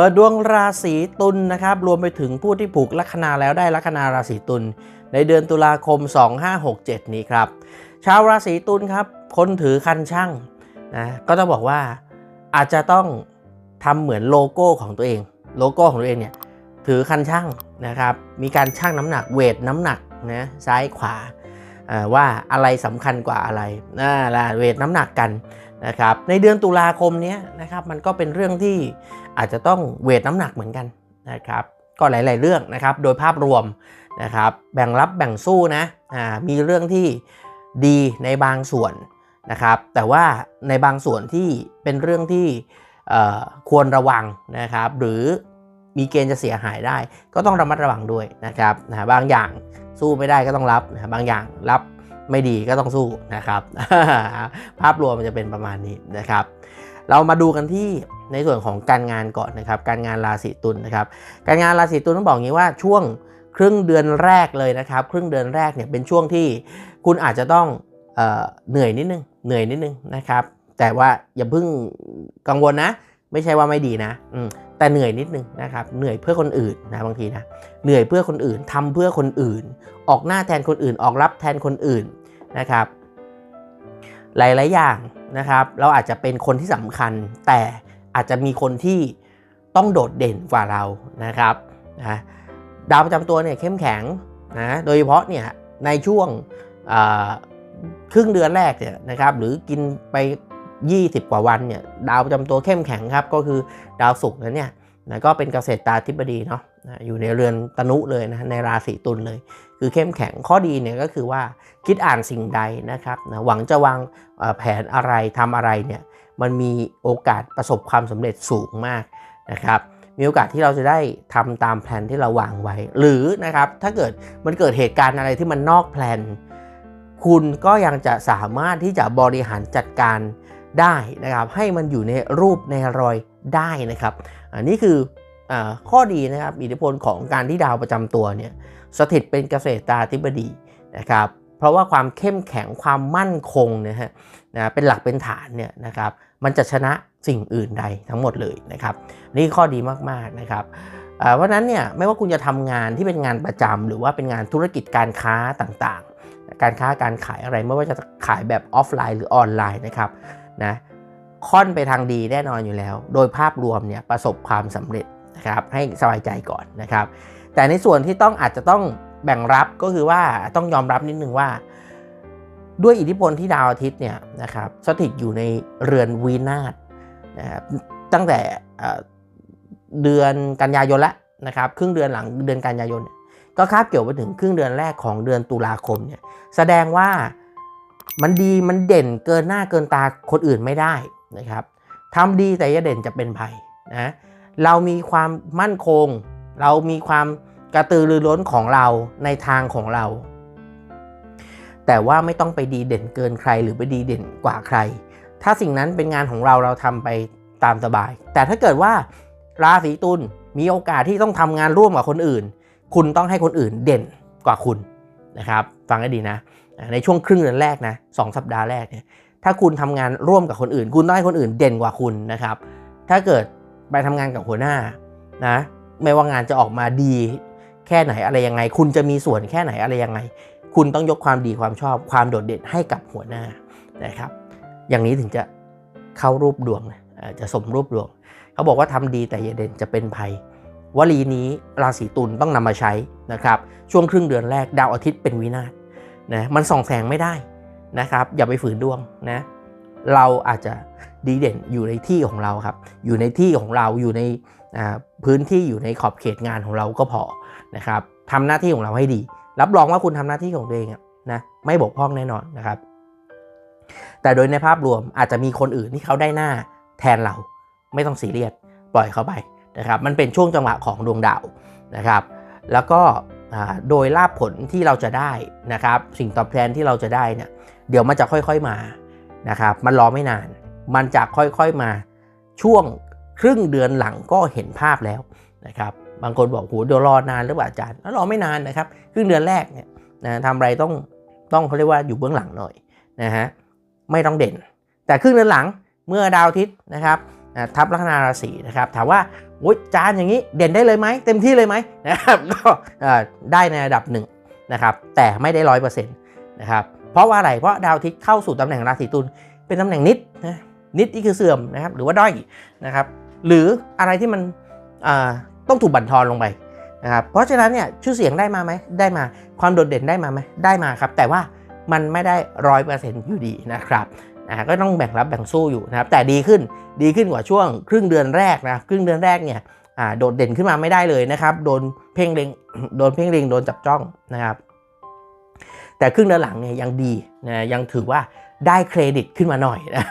เปิดดวงราศีตุลนะครับ รวมไปถึงผู้ที่ผูกลัคนาแล้วได้ลัคนาราศีตุลในเดือนตุลาคม 2567 นี้ครับ ชาวราศีตุลครับ คนถือคันช่างนะก็ต้องบอกว่าอาจจะต้องทำเหมือนโลโก้ของตัวเอง โลโก้ของตัวเองเนี่ยถือคันช่างนะครับ มีการชั่งน้ำหนักเวทน้ำหนักนะซ้ายขวาว่าอะไรสำคัญกว่าอะไรน่าละเวทน้ำหนักกัน นะครับในเดือนตุลาคมนี้นะครับมันก็เป็นเรื่องที่อาจจะต้องเวทน้ำหนักเหมือนกันนะครับก็หลาย ๆ เรื่องนะครับโดยภาพรวมนะครับแบ่งรับแบ่งสู้นะอ่ามีเรื่องที่ดีในบางส่วนนะครับแต่ว่าในบางส่วนที่เป็นเรื่องที่ควรระวังนะครับหรือมีเกณฑ์จะเสียหายได้ ก็ต้องระมัดระวังด้วยนะครับนะบางอย่างสู้ไม่ได้ก็ต้องรับนะบางอย่างรับ ไม่ดีก็ต้องสู้นะครับ ภาพรวมมันจะเป็นประมาณนี้นะครับ เรามาดูกันที่ในส่วนของการงานก่อนนะครับ การงานราศีตุลนะครับ การงานราศีตุลต้องบอกงี้ว่าช่วงครึ่งเดือนแรกเลยนะครับ ครึ่งเดือนแรกเนี่ยเป็นช่วงที่คุณอาจจะต้องเออเหนื่อยนิดนึง เหนื่อยนิดนึงนะครับ แต่ว่าอย่าเพิ่งกังวลนะ ไม่ใช่ว่าไม่ดีนะ แต่เหนื่อยนิดนึงนะครับเหนื่อยเพื่อคนอื่นนะบางทีนะเหนื่อยเพื่อคนอื่นทำเพื่อคนอื่น ออกหน้าแทนคนอื่น ออกรับแทนคนอื่นนะครับ หลายๆอย่างนะครับ เราอาจจะเป็นคนที่สำคัญ แต่อาจจะมีคนที่ต้องโดดเด่นกว่าเรานะครับนะดาวประจำตัวเนี่ยเข้มแข็งนะโดยเฉพาะเนี่ยในช่วงครึ่งเดือนแรกเนี่ยนะครับหรือกินไป 20 กว่าวันเนี่ยดาวประจำตัวเข้มแข็งครับ ก็คือดาวศุกร์นั้นเนี่ยนะก็เป็นเกษตรตาธิบดีเนาะนะอยู่ในเรือนตนุเลยนะในราศีตุลเลย คือเข้มแข็งข้อดีเนี่ยก็คือว่าคิดอ่านสิ่งใดนะครับนะหวังจะวางแผนอะไรทำอะไรเนี่ยมันมีโอกาสประสบความสำเร็จสูงมากนะครับมีโอกาสที่เราจะได้ทำตามแผนที่เราวางไว้ หรือนะครับถ้าเกิดมันเกิดเหตุการณ์อะไรที่มันนอกแผนคุณก็ยังจะสามารถที่จะบริหารจัดการ ได้นะครับ ให้มันอยู่ในรูปในรอยได้นะครับ อันนี้คืออข้อดีนะครับ อิทธิพลของการที่ดาวประจำตัวเนี่ยสถิตเป็นเกษตราธิบดีนะครับ เพราะว่าความเข้มแข็งความมั่นคงนะฮะนะเป็นหลักเป็นฐานเนี่ยนะครับ มันจะชนะสิ่งอื่นใดทั้งหมดเลยนะครับ นี่ข้อดีมากๆนะครับเพราะนั้นเนี่ยไม่ว่าคุณจะทำงานที่เป็นงานประจำหรือว่าเป็นงานธุรกิจการค้าต่างๆ การค้าการขายอะไรไม่ว่าจะขายแบบออฟไลน์หรือออนไลน์นะครับ นะค่อนไปทางดีแน่นอนอยู่แล้ว โดยภาพรวมเนี่ยประสบความสำเร็จนะครับให้สบายใจก่อนนะครับ แต่ในส่วนที่ต้องอาจจะต้องแบ่งรับก็คือว่าต้องยอมรับนิดนึงว่า ด้วยอิทธิพลที่ดาวอาทิตย์เนี่ยนะครับสถิตอยู่ในเรือนวีนาศนะครับตั้งแต่เดือนกันยายนแล้วนะครับครึ่งเดือนหลังเดือนกันยายน ก็คาบเกี่ยวไปถึงครึ่งเดือนแรกของเดือนตุลาคมเนี่ยแสดงว่า มันดีมันเด่นเกินหน้าเกินตาคนอื่นไม่ได้นะครับทำดีแต่อย่าเด่นจะเป็นภัยนะเรามีความมั่นคง เรามีความกระตือรือร้นของเราในทางของเรา แต่ว่าไม่ต้องไปดีเด่นเกินใครหรือไปดีเด่นกว่าใคร ถ้าสิ่งนั้นเป็นงานของเราเราทำไปตามสบาย แต่ถ้าเกิดว่าราศีตุลมีโอกาสที่ต้องทำงานร่วมกับคนอื่น คุณต้องให้คนอื่นเด่นกว่าคุณนะครับ ฟังให้ดีนะ ในช่วงครึ่งเดือนแรกนะสองสัปดาห์แรกเนี่ยถ้าคุณทำงานร่วมกับคนอื่น คุณต้องให้คนอื่นเด่นกว่าคุณนะครับ ถ้าเกิดไปทำงานกับหัวหน้านะไม่ว่างานจะออกมาดี แค่ไหนอะไรยังไง คุณจะมีส่วนแค่ไหนอะไรยังไง คุณต้องยกความดีความชอบความโดดเด่นให้กับหัวหน้านะครับ อย่างนี้ถึงจะเข้ารูปดวงจะสมรูปดวง เขาบอกว่าทำดีแต่อย่าเด่นจะเป็นภัยวลีนี้ราศีตุลต้องนำมาใช้นะครับ ช่วงครึ่งเดือนแรกดาวอาทิตย์เป็นวินาศ นะมันส่องแสงไม่ได้นะครับ อย่าไปฝืนดวงนะเราอาจจะดีเด่นอยู่ในที่ของเราครับ อยู่ในที่ของเราอยู่ในพื้นที่อยู่ในขอบเขตงานของเราก็พอนะครับทำหน้าที่ของเราให้ดี รับรองว่าคุณทำหน้าที่ของตัวเองนะไม่บกพร่องแน่นอนนะครับ แต่โดยในภาพรวมอาจจะมีคนอื่นที่เขาได้หน้าแทนเราไม่ต้องซีเรียสปล่อยเขาไปนะครับ มันเป็นช่วงจังหวะของดวงดาวนะครับ แล้วก็ โดยลาภผลที่เราจะได้นะครับ สิ่งตอบแทนที่เราจะได้เนี่ยเดี๋ยวมันจะค่อยๆมานะครับ มันรอไม่นาน มันจะค่อยๆมาช่วงครึ่งเดือนหลังก็เห็นภาพแล้วนะครับ บางคนบอกโหเดี๋ยวรอนานหรือเปล่าอาจารย์รอไม่นานนะครับ ครึ่งเดือนแรกเนี่ยนะทำอะไรต้องต้องเขาเรียกว่าอยู่เบื้องหลังหน่อยนะฮะไม่ต้องเด่น แต่ครึ่งเดือนหลังเมื่อดาวอาทิตย์นะครับทับลัคนาราศีนะครับถามว่า โอ้ยจานอย่างนี้เด่นได้เลยไหมเต็มที่เลยไหมนะครับก็ได้ในระดับหนึ่งนะครับแต่ไม่ได้ร้อยเปอร์เซ็นต์นะครับเพราะว่าอะไรเพราะดาวอาทิตย์เข้าสู่ตำแหน่งราศีตุลเป็นตำแหน่งนิดนะนิดนี่คือเสื่อมนะครับหรือว่าด้อยนะครับหรืออะไรที่มันต้องถูกบั่นทอนลงไปนะครับเพราะฉะนั้นเนี่ยชื่อเสียงได้มาไหมได้มาความโดดเด่นได้มาไหมได้มาครับ แต่ว่ามันไม่ได้ร้อยเปอร์เซ็นต์อยู่ดีนะครับ อ่าก็ต้องแบ่งรับแบ่งสู้อยู่นะครับแต่ดีขึ้นดีขึ้นกว่าช่วงครึ่งเดือนแรกนะครึ่งเดือนแรกเนี่ยโดดเด่นขึ้นมาไม่ได้เลยนะครับโดนเพ่งเล็งโดนเพ่งเล็งโดนจับจ้องนะครับ แต่ครึ่งเดือนหลังเนี่ยยังดีนะยังถือว่าได้เครดิตขึ้นมาหน่อยนะ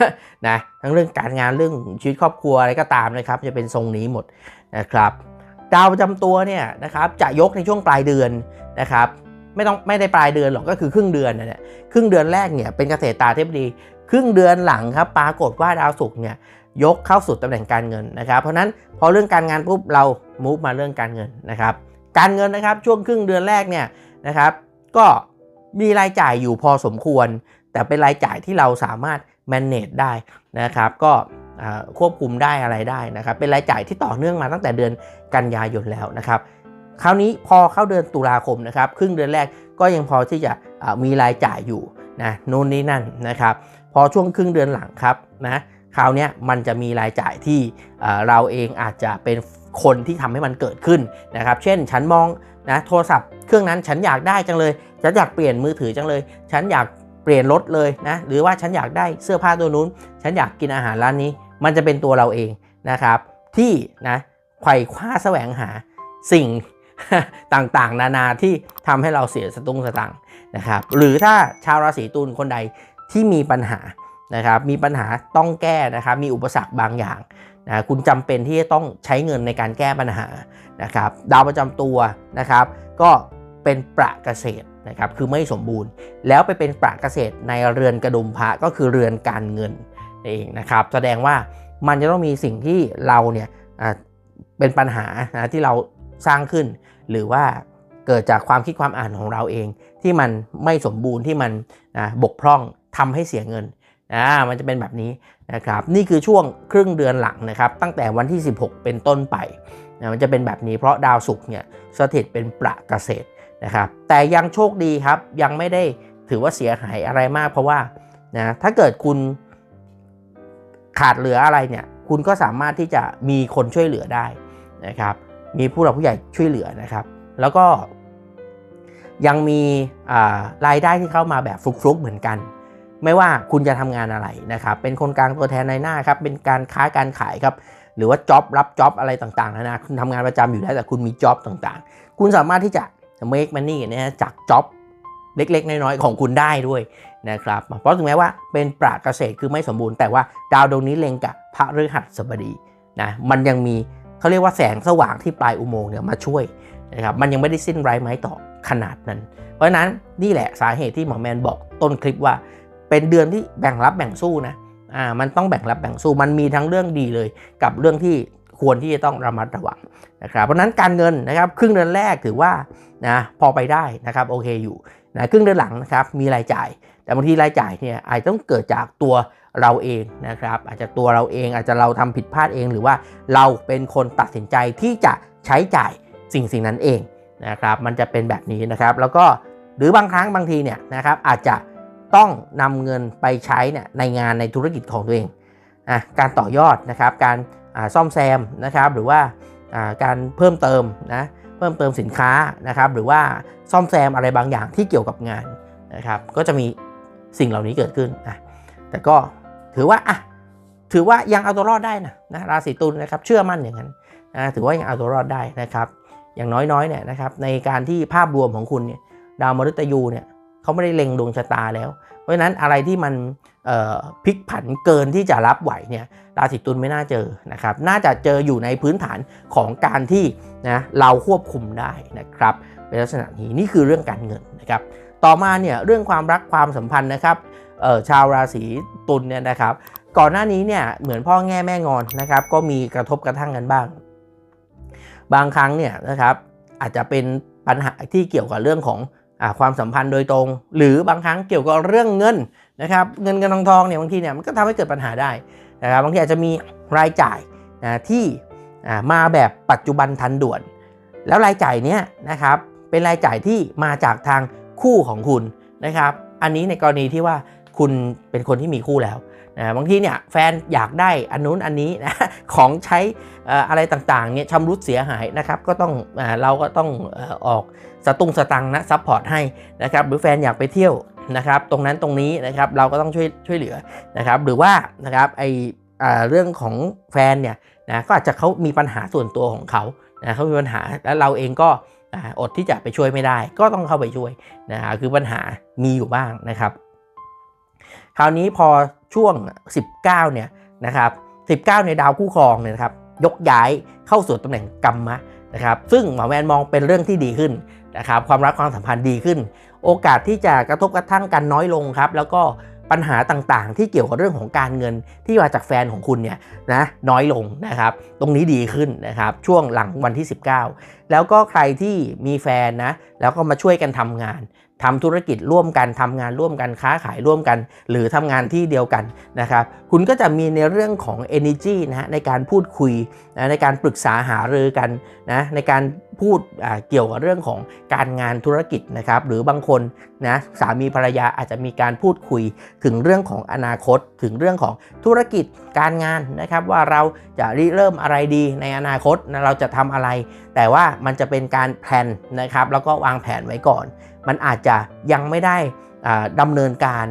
นะทั้งเรื่องการงานเรื่องชีวิตครอบครัวอะไรก็ตามนะครับจะเป็นทรงนี้หมดนะครับดาวประจำตัวเนี่ยนะครับจะยกในช่วงปลายเดือนนะครับไม่ต้องไม่ได้ปลายเดือนหรอกก็คือครึ่งเดือนนะเนี่ยครึ่งเดือนแรกเนี่ยเป็นเกษตรตาเทพดี ครึ่งเดือนหลังครับปรากฏว่าดาวศุกร์เนี่ยยกเข้าสู่ตำแหน่งการเงินนะครับ เพราะฉะนั้นพอเรื่องการงานปุ๊บเรามูฟมาเรื่องการเงินนะครับ การเงินนะครับช่วงครึ่งเดือนแรกเนี่ยนะครับ ก็มีรายจ่ายอยู่พอสมควร แต่เป็นรายจ่ายที่เราสามารถ manage ได้นะครับ ก็ควบคุมได้อะไรได้นะครับ เป็นรายจ่ายที่ต่อเนื่องมาตั้งแต่เดือนกันยายนแล้วนะครับ คราวนี้พอเข้าเดือนตุลาคมนะครับ ครึ่งเดือนแรกก็ยังพอที่จะมีรายจ่ายอยู่นะนู่นนี่นั่นนะครับ อช่วงครึ่งเดือนหลังครับนะคราวนี้มันจะมีรายจ่ายที่เราเองอาจจะเป็นคนที่ทำให้มันเกิดขึ้นนะครับ เช่นฉันมองนะโทรศัพท์เครื่องนั้นฉันอยากได้จังเลย ฉันอยากเปลี่ยนมือถือจังเลย ฉันอยากเปลี่ยนรถเลยนะ หรือว่าฉันอยากได้เสื้อผ้าตัวนู้น ฉันอยากกินอาหารร้านนี้ มันจะเป็นตัวเราเองนะครับ ที่นะไขว่คว้าแสวงหาสิ่งต่างๆ นานาที่ทำให้เราเสียสตุ้งสตังนะครับ หรือถ้าชาวราศีตุลคนใด ที่มีปัญหานะครับมีปัญหาต้องแก้นะครับมีอุปสรรคบางอย่างนะคุณจำเป็นที่จะต้องใช้เงินในการแก้ปัญหานะครับดาวประจำตัวนะครับ ก็เป็นประเกษตรนะครับคือไม่สมบูรณ์ แล้วไปเป็นประเกษตรในเรือนกระดุมพระก็คือเรือนการเงินเองนะครับ แสดงว่ามันจะต้องมีสิ่งที่เราเนี่ยเป็นปัญหานะที่เราสร้างขึ้น หรือว่าเกิดจากความคิดความอ่านของเราเอง ที่มันไม่สมบูรณ์ที่มันนะบกพร่อง ทำให้เสียเงินอ่ามันจะเป็นแบบนี้นะครับนี่คือช่วงครึ่งเดือนหลังนะครับตั้งแต่วันที่ 16 เป็นต้นไปนะมันจะเป็นแบบนี้เพราะดาวศุกร์เนี่ยสถิตเป็นประเกษตรนะครับแต่ยังโชคดีครับยังไม่ได้ถือว่าเสียหายอะไรมาก เพราะว่านะถ้าเกิดคุณขาดเหลืออะไรเนี่ยคุณก็สามารถที่จะมีคนช่วยเหลือได้นะครับมีผู้หลักผู้ใหญ่ช่วยเหลือนะครับ แล้วก็ยังมีอ่ารายได้ที่เข้ามาแบบฟลุกๆเหมือนกัน ไม่ว่าคุณจะทำงานอะไรนะครับ เป็นคนกลางตัวแทนในหน้าครับ เป็นการค้าการขายครับ หรือว่าจ็อบรับจ็อบอะไรต่างๆนะนะคุณทำงานประจำอยู่แล้วแต่คุณมีจ็อบต่างๆ คุณสามารถที่จะ make money นะฮะจากจ็อบเล็กๆ น้อยๆ ของคุณได้ด้วยนะครับ เพราะถึงแม้ว่าเป็นปราเกษตรคือไม่สมบูรณ์แต่ว่าดาวดวงนี้เล็งกับพระฤหัสบดีนะ มันยังมีเขาเรียกว่าแสงสว่างที่ปลายอุโมงค์เนี่ยมาช่วยนะครับ มันยังไม่ได้สิ้นไร้ไม้ต่อขนาดนั้น เพราะฉะนั้นนี่แหละสาเหตุที่หมอแมนบอกต้นคลิปว่า เป็นเดือนที่แบ่งรับแบ่งสู้นะอ่ามันต้องแบ่งรับแบ่งสู้มันมีทั้งเรื่องดีเลย กับเรื่องที่ควรที่จะต้องระมัดระวังนะครับเพราะนั้นการเงินนะครับครึ่งเดือนแรกถือว่านะพอไปได้นะครับโอเคอยู่นะครึ่งเดือนหลังนะครับมีรายจ่าย แต่บางทีรายจ่ายเนี่ยอาจจะต้องเกิดจากตัวเราเองนะครับอาจจะตัวเราเองอาจจะเราทำผิดพลาดเองหรือว่าเราเป็นคนตัดสินใจที่จะใช้จ่ายสิ่งสิ่งนั้นเองนะครับมันจะเป็นแบบนี้นะครับแล้วก็หรือบางครั้งบางทีเนี่ยนะครับอาจจะ ต้องนำเงินไปใช้เนี่ยในงานในธุรกิจของตัวเองอะการต่อยอดนะครับ การซ่อมแซมนะครับหรือว่าอ่าการเพิ่มเติมนะเพิ่มเติมสินค้านะครับหรือว่าซ่อมแซมอะไรบางอย่างที่เกี่ยวกับงานนะครับก็จะมีสิ่งเหล่านี้เกิดขึ้นอะแต่ก็ถือว่าอะถือว่ายังเอาตัวรอดได้นะนะราศีตุลนะครับเชื่อมั่นอย่างนั้นนะถือว่ายังเอาตัวรอดได้นะครับ อย่างน้อยๆเนี่ยนะครับในการที่ภาพรวมของคุณเนี่ยดาวมฤตยูเนี่ย เขาไม่ได้เล็งดวงชะตาแล้ว เพราะฉะนั้นอะไรที่มันพลิกผันเกินที่จะรับไหวเนี่ยราศีตุลไม่น่าเจอนะครับ น่าจะเจออยู่ในพื้นฐานของการที่นะเราควบคุมได้นะครับเป็นลักษณะนี้นี่คือเรื่องการเงินนะครับ ต่อมาเนี่ยเรื่องความรักความสัมพันธ์นะครับชาวราศีตุลเนี่ยนะครับ ก่อนหน้านี้เนี่ยเหมือนพ่อแง่แม่งอนนะครับ ก็มีกระทบกระทั่งกันบ้าง บางครั้งเนี่ยนะครับอาจจะเป็นปัญหาที่เกี่ยวกับเรื่องของ ความสัมพันธ์โดยตรง หรือบางครั้งเกี่ยวกับเรื่องเงินนะครับเงินเงินทองทองเนี่ยบางทีเนี่ยมันก็ทำให้เกิดปัญหาได้นะครับบางทีอาจจะมีรายจ่ายนะที่มาแบบปัจจุบันทันด่วน แล้วรายจ่ายเนี้ยนะครับเป็นรายจ่ายที่มาจากทางคู่ของคุณนะครับ อันนี้ในกรณีที่ว่าคุณเป็นคนที่มีคู่แล้วนะบางทีเนี่ยแฟนอยากได้อันนู้นอันนี้นะของใช้อะไรต่างๆเนี่ยชำรุดเสียหายนะครับ ก็ต้องเราก็ต้องออก สตุ้งสตังนะซัพพอร์ตให้นะครับหรือแฟนอยากไปเที่ยวนะครับตรงนั้นตรงนี้นะครับเราก็ต้องช่วยช่วยเหลือนะครับหรือว่านะครับไอเรื่องของแฟนเนี่ยนะก็อาจจะเขามีปัญหาส่วนตัวของเขานะเขามีปัญหาแล้วเราเองก็อดที่จะไปช่วยไม่ได้ ก็ต้องเข้าไปช่วยนะฮะคือปัญหามีอยู่บ้างนะครับ คราวนี้พอช่วง 19เนี่ยนะครับ19ในดาวคู่ครองเนี่ยนะครับยกย้ายเข้าสู่ตำแหน่งกรรมะนะครับซึ่งหมอแมนมองเป็นเรื่องที่ดีขึ้น นะครับความรักความสัมพันธ์ดีขึ้น โอกาสที่จะกระทบกระทั่งกันน้อยลงครับ แล้วก็ปัญหาต่างๆ ที่เกี่ยวกับเรื่องของการเงินที่มาจากแฟนของคุณเนี่ยนะน้อยลงนะครับ ตรงนี้ดีขึ้นนะครับ ช่วงหลังวันที่ 19 แล้วก็ใครที่มีแฟนนะแล้วก็มาช่วยกันทำงาน ทำธุรกิจร่วมกันทำงานร่วมกันค้าขายร่วมกัน หรือทำงานที่เดียวกันนะครับคุณก็จะมีในเรื่องของ energy นะฮะในการพูดคุยนะในการปรึกษาหารือกันนะในการพูดเกี่ยวกับเรื่องของการงานธุรกิจนะครับหรือบางคนนะสามีภรรยาอาจจะมีการพูดคุยถึงเรื่องของอนาคต ถึงเรื่องของธุรกิจการงานนะครับว่าเราจะริเริ่มอะไรดีในอนาคตนะเราจะทำอะไร แต่ว่ามันจะเป็นการแผนนะครับแล้วก็วางแผนไว้ก่อน มันอาจจะยังไม่ได้ดำเนินการ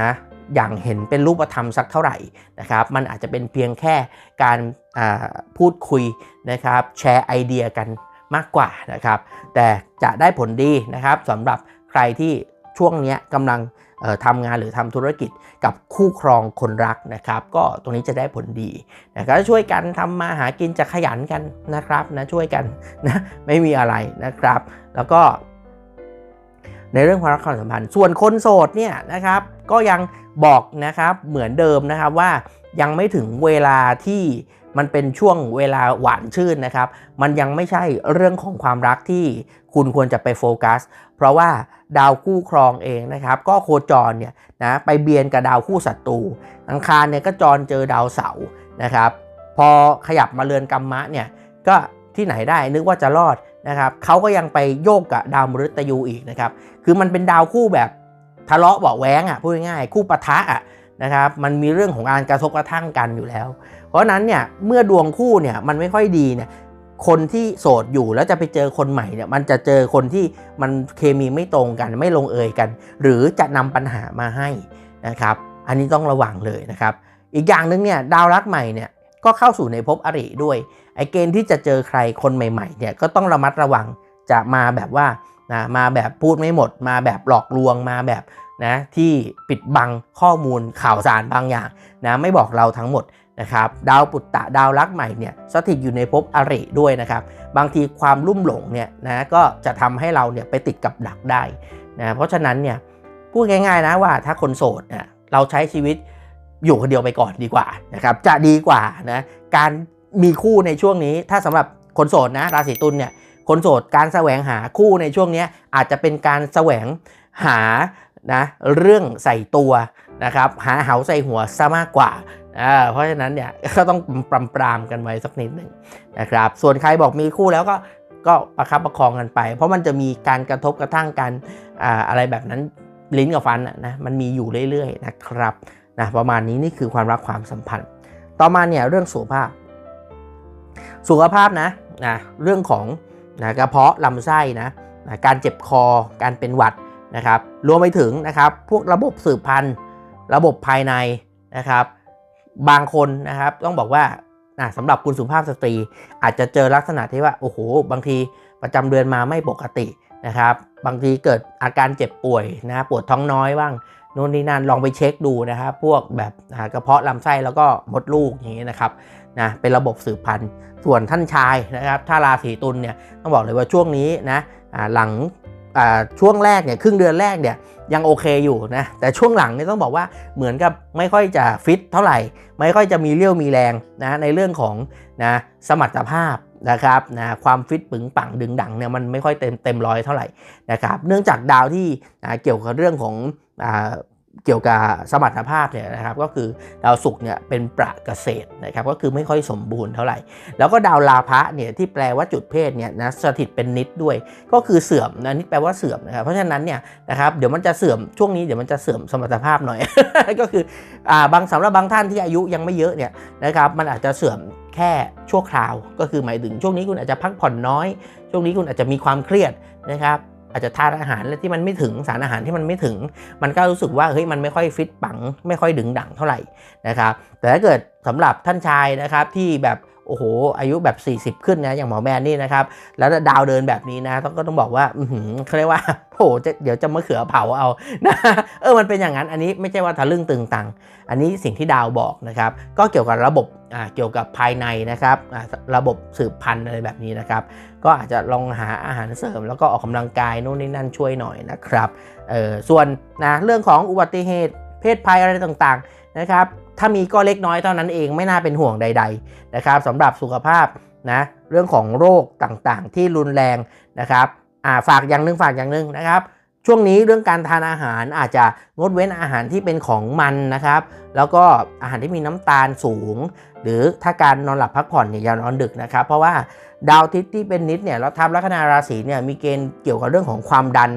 นะอย่างเห็นเป็นรูปธรรมสักเท่าไหร่นะครับ มันอาจจะเป็นเพียงแค่การพูดคุยนะครับแชร์ไอเดียกันมากกว่านะครับ แต่จะได้ผลดีนะครับสำหรับใครที่ช่วงนี้กำลังทำงานหรือทำธุรกิจกับคู่ครองคนรักนะครับ ก็ตรงนี้จะได้ผลดีนะก็ช่วยกันทำมาหากินจะขยันกันนะครับนะช่วยกันนะไม่มีอะไรนะครับ แล้วก็ ในเรื่องความรักความสัมพันธ์ ส่วนคนโสดเนี่ยนะครับก็ยังบอกนะครับเหมือนเดิมนะครับว่ายังไม่ถึงเวลาที่มันเป็นช่วงเวลาหวานชื่นนะครับ มันยังไม่ใช่เรื่องของความรักที่คุณควรจะไปโฟกัส เพราะว่าดาวคู่ครองเองนะครับ ก็โคจรเนี่ยนะไปเบียนกับดาวคู่ศัตรูอังคารเนี่ยก็จรเจอดาวเสาร์นะครับ พอขยับมาเรือนกรรมะเนี่ยก็ที่ไหนได้นึกว่าจะรอด นะครับเขาก็ยังไปโยกกับดาวมฤตยูอีกนะครับ คือมันเป็นดาวคู่แบบทะเลาะเบาแหวงอะพูดง่ายๆคู่ปะทะอะนะครับ มันมีเรื่องของการกระทบกระทั่งกันอยู่แล้ว เพราะนั้นเนี่ยเมื่อดวงคู่เนี่ยมันไม่ค่อยดีเนี่ยคนที่โสดอยู่แล้วจะไปเจอคนใหม่เนี่ยมันจะเจอคนที่มันเคมีไม่ตรงกันไม่ลงเอยกัน หรือจะนำปัญหามาให้นะครับ อันนี้ต้องระวังเลยนะครับ อีกอย่างหนึ่งเนี่ยดาวรักใหม่เนี่ยก็เข้าสู่ในภพอริด้วย ไอเกณฑ์ที่จะเจอใครคนใหม่ๆเนี่ยก็ต้องระมัดระวังจะมาแบบว่านะมาแบบพูดไม่หมด มาแบบหลอกลวงมาแบบนะที่ปิดบังข้อมูลข่าวสารบางอย่างนะไม่บอกเราทั้งหมดนะครับดาวปุตตะดาวรักใหม่เนี่ยสถิตอยู่ในภพอริด้วยนะครับ บางทีความลุ่มหลงเนี่ยนะก็จะทำให้เราเนี่ยไปติดกับดักได้นะเพราะฉะนั้นเนี่ยพูดง่ายๆนะว่าถ้าคนโสดเนี่เราใช้ชีวิตอยู่คนเดียวไปก่อนดีกว่านะครับจะดีกว่านะการ มีคู่ในช่วงนี้ ถ้าสำหรับคนโสดนะราศีตุลเนี่ยคนโสดการแสวงหาคู่ในช่วงนี้อาจจะเป็นการแสวงหานะเรื่องใส่ตัวนะครับหาเหาใส่หัวซะมากกว่าเพราะฉะนั้นเนี่ยก็ต้องปรามปรามกันไว้สักนิดหนึ่งนะครับส่วนใครบอกมีคู่แล้วก็ก็ประคับประคองกันไป เพราะมันจะมีการกระทบกระทั่งกันอะไรแบบนั้นลิ้นกับฟันนะมันมีอยู่เรื่อยๆนะครับนะประมาณนี้นี่คือความรักความสัมพันธ์ ต่อมาเนี่ยเรื่องสุขภาพ สุขภาพนะนะเรื่องของนะกระเพาะลำไส้นะนะการเจ็บคอการเป็นหวัดนะครับรวมไปถึงนะครับพวกระบบสืบพันธุ์ ระบบภายในนะครับ บางคนนะครับต้องบอกว่าสำหรับคุณสุภาพสตรี อาจจะเจอลักษณะที่ว่าโอ้โหบางทีประจำเดือนมาไม่ปกตินะครับ บางทีเกิดอาการเจ็บป่วยนะปวดท้องน้อยบ้างโน่นนี่นั่นลองไปเช็คดูนะครับ พวกแบบกระเพาะลำไส้แล้วก็มดลูกอย่างนี้นะครับ นะเป็นระบบสืบพันธุ์ ส่วนท่านชายนะครับถ้าราศีตุลเนี่ยต้องบอกเลยว่าช่วงนี้นะหลังช่วงแรกเนี่ยครึ่งเดือนแรกเนี่ยยังโอเคอยู่นะแต่ช่วงหลังเนี่ยต้องบอกว่าเหมือนกับไม่ค่อยจะฟิตเท่าไหร่ ไม่ค่อยจะมีเรี่ยวมีแรงนะในเรื่องของนะสมรรถภาพนะครับนะความฟิตปึงปังดึงดังเนี่ยมันไม่ค่อยเต็มเต็มร้อยเท่าไหร่นะครับเนื่องจากดาวที่เกี่ยวกับเรื่องของ เกี่ยวกับสมรรถภาพเนี่ยนะครับก็คือดาวศุกร์เนี่ยเป็นประเกษตรนะครับก็คือไม่ค่อยสมบูรณ์เท่าไหร่ แล้วก็ดาวลาภะเนี่ยที่แปลว่าจุดเพศเนี่ยนะสถิตเป็นนิดด้วย ก็คือเสื่อมนะนิดแปลว่าเสื่อมนะครับเพราะฉะนั้นเนี่ยนะครับเดี๋ยวมันจะเสื่อมช่วงนี้เดี๋ยวมันจะเสื่อมสมรรถภาพหน่อย ก็คืออ่าบางสำหรับบางท่านที่อายุยังไม่เยอะเนี่ยนะครับมันอาจจะเสื่อมแค่ชั่วคราว ก็คือหมายถึงช่วงนี้คุณอาจจะพักผ่อนน้อย ช่วงนี้คุณอาจจะมีความเครียดนะครับ อาจจะทานอาหารที่มันไม่ถึงสารอาหารที่มันไม่ถึง มันก็รู้สึกว่าเฮ้ยมันไม่ค่อยฟิตปัง ไม่ค่อยดึงดังเท่าไหร่นะครับแต่ถ้าเกิดสำหรับท่านชายนะครับที่แบบ โอ้โห อายุแบบ 40 ขึ้นนะ อย่างหมอแมนนี่นะครับ แล้วดาวเดินแบบนี้นะ ต้องก็ต้องบอกว่าเขาเรียกว่าโอ้โหจะเดี๋ยวจะมะเขือเผาเอานะเออมันเป็นอย่างนั้น อันนี้ไม่ใช่ว่าทะลึ่งตึงตัง อันนี้สิ่งที่ดาวบอกนะครับ ก็เกี่ยวกับระบบอ่าเกี่ยวกับภายในนะครับอ่าระบบสืบพันธุ์อะไรแบบนี้นะครับ ก็อาจจะลองหาอาหารเสริม แล้วก็ออกกำลังกายนู่นนี่นั่นช่วยหน่อยนะครับเออส่วนนะเรื่องของอุบัติเหตุเพศภัยอะไรต่างๆนะครับ ถ้ามีก็เล็กน้อยเท่านั้นเองไม่น่าเป็นห่วงใด ๆ นะครับสำหรับสุขภาพนะเรื่องของโรคต่างๆ ที่รุนแรงนะครับอ่าฝากอย่างหนึงฝากอย่างหนึงนะครับ ช่วงนี้เรื่องการทานอาหารอาจจะงดเว้นอาหารที่เป็นของมันนะครับ แล้วก็อาหารที่มีน้ำตาลสูง หรือถ้าการนอนหลับพักผ่อนเนี่ยอย่านอนดึกนะครับ เพราะว่า ดาวทิตย์ที่เป็นนิดเนี่ยแล้วทับลัคนาราศีเนี่ยมีเกณฑ์เกี่ยวกับเรื่องของความดัน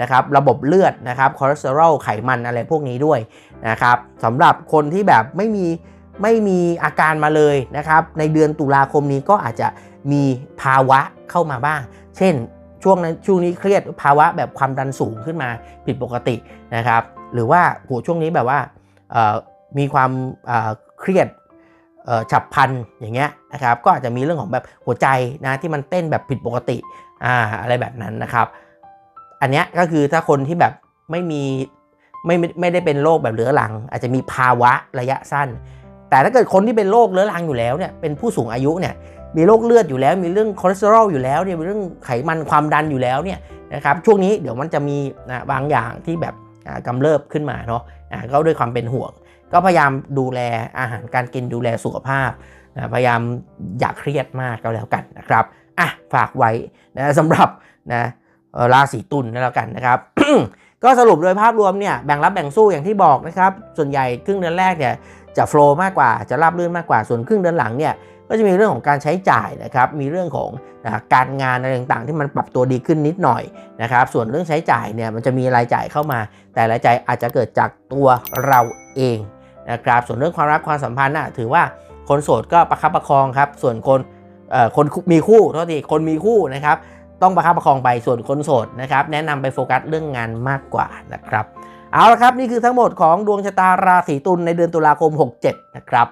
นะครับระบบเลือดนะครับคอเลสเตอรอลไขมันอะไรพวกนี้ด้วยนะครับสำหรับคนที่แบบไม่มีไม่มีอาการมาเลยนะครับในเดือนตุลาคมนี้ก็อาจจะมีภาวะเข้ามาบ้าง เช่นช่วงนั้นช่วงนี้เครียดภาวะแบบความดันสูงขึ้นมาผิดปกตินะครับ หรือว่าโหช่วงนี้แบบว่ามีความเครียด ฉับพลันอย่างเงี้ยนะครับก็อาจจะมีเรื่องของแบบหัวใจนะที่มันเต้นแบบผิดปกติอ่าอะไรแบบนั้นนะครับ อันเนี้ยก็คือถ้าคนที่แบบไม่มีไม่ไม่ได้เป็นโรคแบบเรื้อรัง อาจจะมีภาวะระยะสั้น แต่ถ้าเกิดคนที่เป็นโรคเรื้อรังอยู่แล้วเนี่ยเป็นผู้สูงอายุเนี่ยมีโรคเลือดอยู่แล้ว มีเรื่องคอเลสเตอรอลอยู่แล้วเนี่ยมีเรื่องไขมันความดันอยู่แล้วเนี่ยนะครับช่วงนี้เดี๋ยวมันจะมีนะบางอย่างที่แบบอ่ากำเริบขึ้นมาเนาะก็ด้วยความเป็นห่วง ก็พยายามดูแลอาหารการกินดูแลสุขภาพนะพยายามอย่าเครียดมากก็แล้วกันนะครับอะฝากไว้นะสำหรับนะราศีตุลก็แล้วกันนะครับ ก็สรุปโดยภาพรวมเนี่ยแบ่งรับแบ่งสู้อย่างที่บอกนะครับ ส่วนใหญ่ครึ่งเดือนแรกเนี่ยจะโฟล์มากกว่าจะราบรื่นมากกว่าส่วนครึ่งเดือนหลังเนี่ยก็จะมีเรื่องของการใช้จ่ายนะครับ มีเรื่องของนะการงานอะไรต่างๆ ที่มันปรับตัวดีขึ้นนิดหน่อยนะครับ ส่วนเรื่องใช้จ่ายเนี่ยมันจะมีรายจ่ายเข้ามา แต่รายจ่ายอาจจะเกิดจากตัวเราเอง นะครับส่วนเรื่องความรักความสัมพันธ์น่ะถือว่าคนโสดก็ประคับประคองครับ ส่วนคนเอ่อคนมีคู่เท่าทีคนมีคู่นะครับ ต้องประคับประคองไปส่วนคนโสดนะครับ แนะนำไปโฟกัสเรื่องงานมากกว่านะครับ เอาละครับนี่คือทั้งหมดของดวงชะตาราศีตุลในเดือนตุลาคม 67 นะครับ